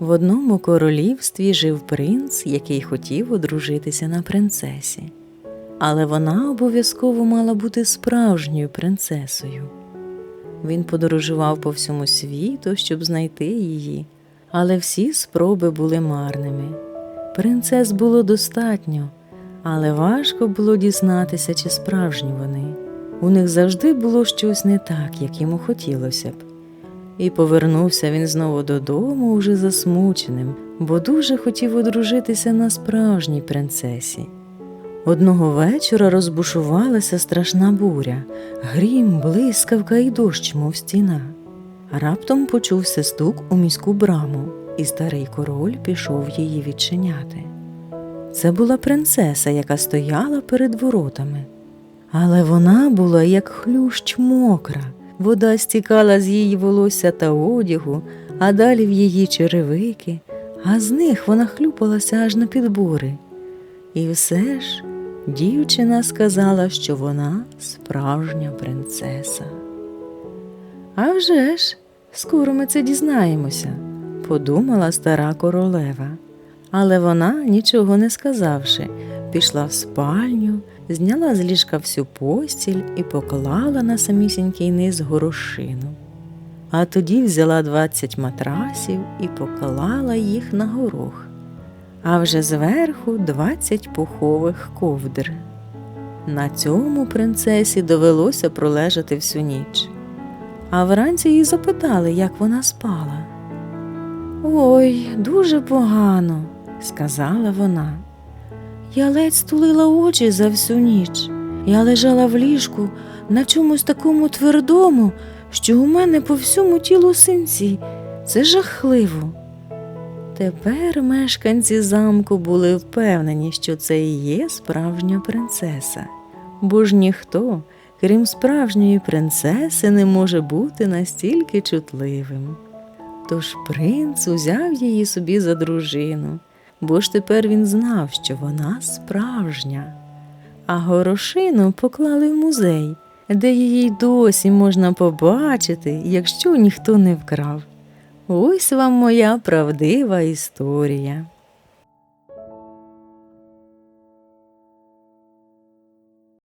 В одному королівстві жив принц, який хотів одружитися на принцесі. Але вона обов'язково мала бути справжньою принцесою. Він подорожував по всьому світу, щоб знайти її, але всі спроби були марними. Принцес було достатньо, але важко було дізнатися, чи справжні вони. У них завжди було щось не так, як йому хотілося б. І повернувся він знову додому, уже засмученим, бо дуже хотів одружитися на справжній принцесі. Одного вечора розбушувалася страшна буря, грім, блискавка і дощ, мов стіна. Раптом почувся стук у міську браму, і старий король пішов її відчиняти. Це була принцеса, яка стояла перед воротами. Але вона була як хлющ мокра, вода стікала з її волосся та одягу, а далі в її черевики, а з них вона хлюпалася аж на підбори. І все ж дівчина сказала, що вона справжня принцеса. «А вже ж, скоро ми це дізнаємося, подумала стара королева. Але вона, нічого не сказавши, пішла в спальню, зняла з ліжка всю постіль і поклала на самісінький низ горошину. А тоді взяла двадцять матрасів і поклала їх на горох, а вже зверху двадцять пухових ковдр. На цьому принцесі довелося пролежати всю ніч. А вранці її запитали, як вона спала. Ой, дуже погано, сказала вона. Я ледь стулила очі за всю ніч. Я лежала в ліжку на чомусь такому твердому, що у мене по всьому тілу синці. Це жахливо. Тепер мешканці замку були впевнені, що це і є справжня принцеса, бо ж ніхто, крім справжньої принцеси, не може бути настільки чутливим. Тож принц узяв її собі за дружину, бо ж тепер він знав, що вона справжня. А горошину поклали в музей, де її досі можна побачити, якщо ніхто не вкрав. Ось вам моя правдива історія.